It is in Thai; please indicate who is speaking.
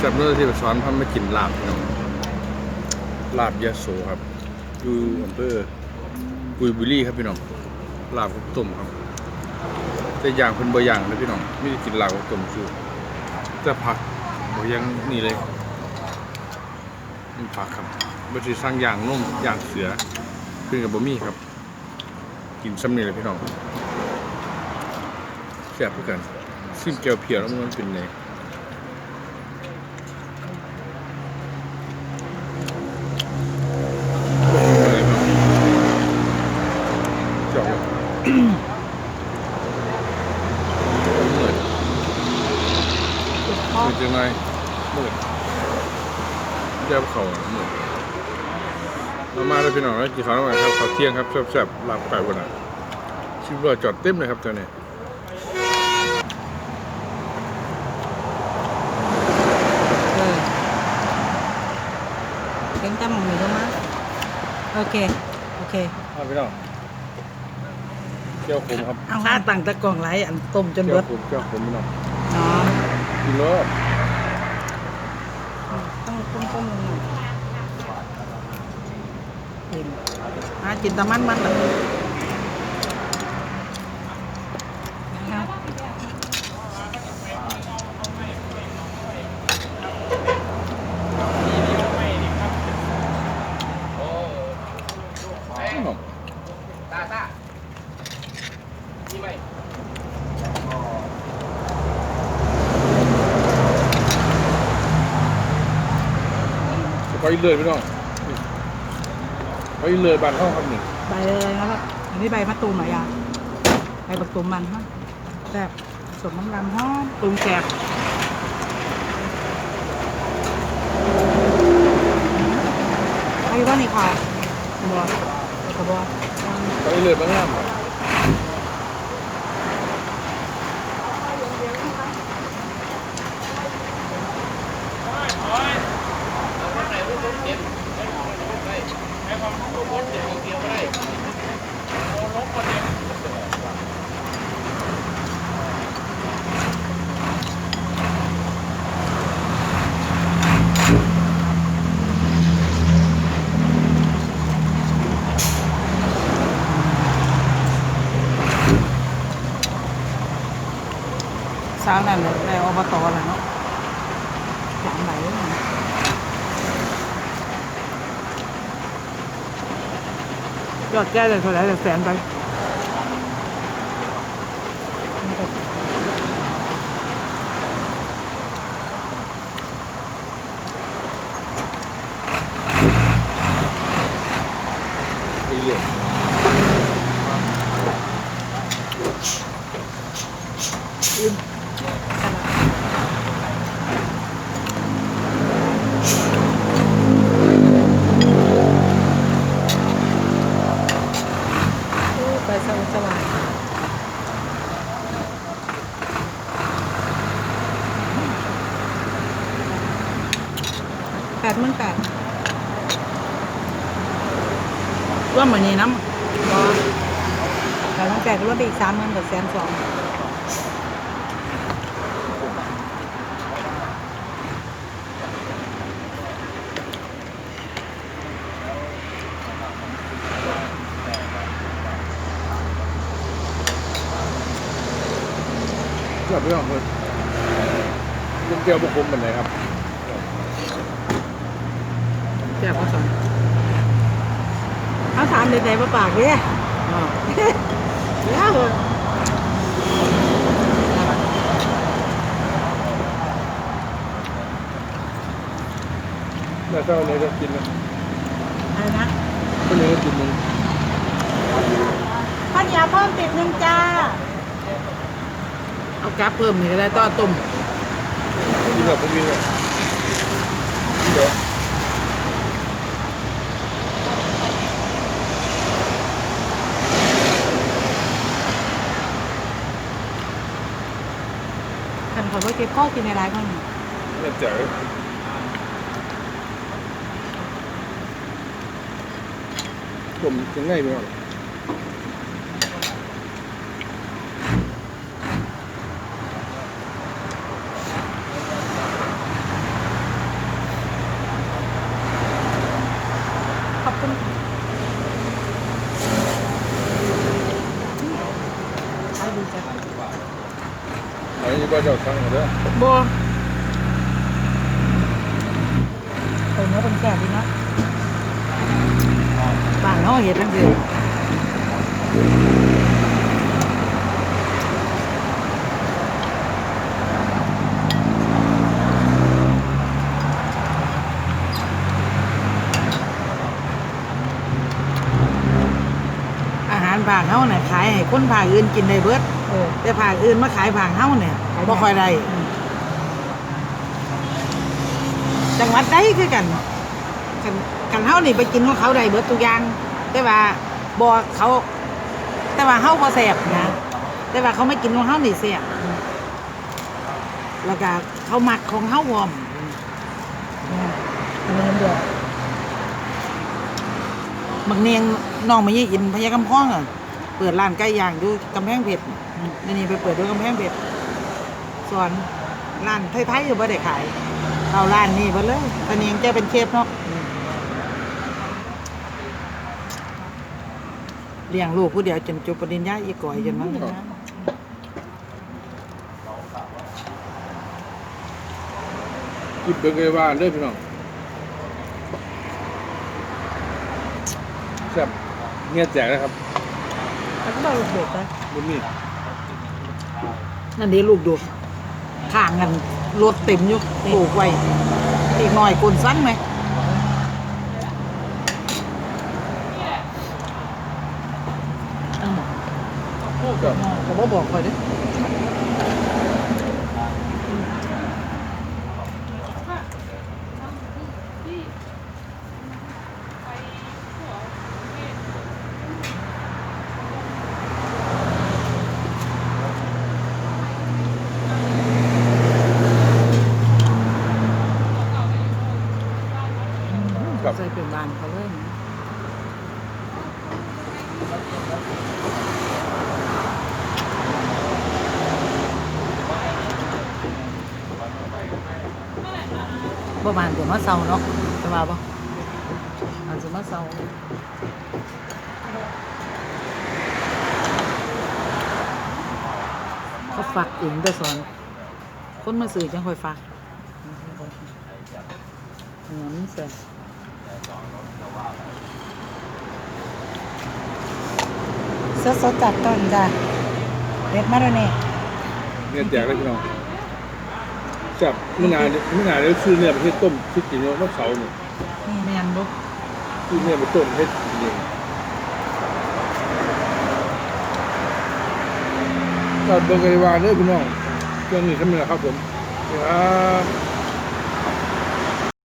Speaker 1: สับเนื้อที่สอนพันมากินลาบเน้องลาบยะโสครับอยู่อำเภอกุยบุรีครับพี่น้องลาบกับต้มครับแต่อย่างเพิ่นบ่อย่างนะพี่น้องไม่ได้กินลาบกับต้มคือแต่ผักบ่อยังนี่เลยนี่ผักครับบ่สิสั่งอย่างนุ่มอย่างเสือเพิ่นก็บ่มีครับ กินซ้ำนี่เลยพี่น้องแซ่บคือกันซิมแก้วเพียวแล้วมันเป็นไง จบมืด
Speaker 2: พ่อ
Speaker 1: มืดยัง ไงมืดเจ้าเขาอะมืดมามาเลยพี่น้องแล้วกี่ข้าวหน่อยครับข้าวเที่ยงครับแซ่บๆลาบไก่วันน่ะชิบว่าจอดเต็มเลยครับตอนนี้
Speaker 2: เออเก่งแต่หมองมีก็มาโอเค โอเค
Speaker 1: มาพี่น้องเจ้าขมครับ
Speaker 2: เอาค่าตังค์ตะกล่องไรอันต้มจน
Speaker 1: เจ้า
Speaker 2: เบิด
Speaker 1: ขมเจ้าขมพี่น้อง
Speaker 2: อ๋อ
Speaker 1: กินเล ย
Speaker 2: ต้มๆลงหน่อยกินอะกินแตะมันมันเลยนะครับ
Speaker 1: ไปเลยพี่น้องไปเลยบานห้องครับนี่
Speaker 2: ใบเลยนะครับอันนี้ใบมะตูมเหรอยาใบมะตูมมันฮะแซ่บสมน้ำลำหอมปรุงแซ่บไอ้ว่านี่ค่ะบัวกระบัว
Speaker 1: ไปเลยบ้านงาม
Speaker 2: สาวนั่นเลยในอบตแหละเนาะหลังไหนเนี่ยยอดแก้เลยเท่าไหร่แต่แสนไป
Speaker 1: ไปเลย
Speaker 2: ไปสว่างสว่างแปดห มื่นแปดร่วมเหมือนนี้น้ำบอแปดหมื่นแปดก็ร่วมไปอีกสามหมื่นกับแสนสอง
Speaker 1: จับพี่น้องเลยลูกแก้วบุกคุมเป็นไงครับ
Speaker 2: ซ่บก็สองเอาถามเด็กๆมาปากเนี่ยแล้ว
Speaker 1: แล้วเจ้าเนี่ยจะกินนะ
Speaker 2: อะไรนะ
Speaker 1: เจ้าเนี่ยจะกินมึง
Speaker 2: ข้าวเหนียวเพิ่มติดหนึ่งจ้า เอาแก๊ปเพิ่มนี่ก็ได้ต้อต้ม
Speaker 1: กินแบบพวกนี้เลยเดี๋ยว
Speaker 2: ข่อยบ่เจ็บคอกินหลายๆคน
Speaker 1: เนี่ยเจ๋อผมถึงไงไปก่อนขอบคุณใช่ดีจ้ะาสั่งมาเด้อ
Speaker 2: บัวเออเนื้อเป็นแก่ดีเนาะบ้านเขาะเห็ดทั้งคืนอาหารภาเฮาเนี่ยขายให้คนภาคอื่นกินได้เบิด
Speaker 3: ออ
Speaker 2: แต่ภาคอื่นมาขายภาคเฮาเนี่ยบ่ค่อยได้จังหวัดใดคือกันกันกันเฮานี่ไปกินของเขาได้เบิดทุกอย่าง แต่ว่าบ่เขา แต่ว่าเฮาบ่แซ่บนะ แต่ว่าเขาไม่กินของเฮานี่แซ่บแล้วก็เขามักของเฮาพร้อม
Speaker 3: อันนี้เดือด
Speaker 2: บางเนียงน้องมายี่อินพญากำพ้องอะ เปิดร้านไก่ย่างอยู่กำแพงเพชรนี่นี่ไปเปิดด้วยกำแพงเพชรสอนร้านไทยๆอยู่บ่ได้ขายเอาร้านนี้เบ่เลยตอนนี้ยังเจ้าเป็นเชฟเนาะเลี้ยงลูกผู้เดียวจนจบปริญญาอีกก่อยจนมัน
Speaker 1: กินเบิ่งเลยว่าเด้อพี่น้องแซ่บเงี้ยแจกนะครับ
Speaker 3: แล้วก็ลูกเดือดไป
Speaker 1: บ่มี
Speaker 2: นั่นเดีลูกดูข้างกันรถเต็มอยู่ปลูกไว้อีกหน่อยกลนสั้นไหมอ้าว
Speaker 1: ครับ
Speaker 2: ก็บ่บอกคอยเด้อ
Speaker 1: ครับ
Speaker 2: ใส่เป็นบานเขาเลยบ่บานเดี๋ยวมาเซาเนาะจะว่าบ่อาจจะมาเซาเขาฝักเองแต่สอน คนมาซื้อจังคอยฝักเหมือนเสีย
Speaker 3: สดสดๆจัดต้นจ้ะเด็ดมาแล้วเนี่ย
Speaker 1: เงี้ยแจกเลยพี่น้องแซ่บไม่นานไม่นานเลยซื้อเนี่ยไปเฮ็ดต้มคิดกินเนาะวันเสาร์นี่
Speaker 2: นี่แม่นบ่
Speaker 1: ซื้อเนี่ยไปต้มเฮ็ดกินเองก็เบิ่งกันเลยว่าเด้อพี่น้องเรื่องนี้ทำไมล่ะครับผมครับ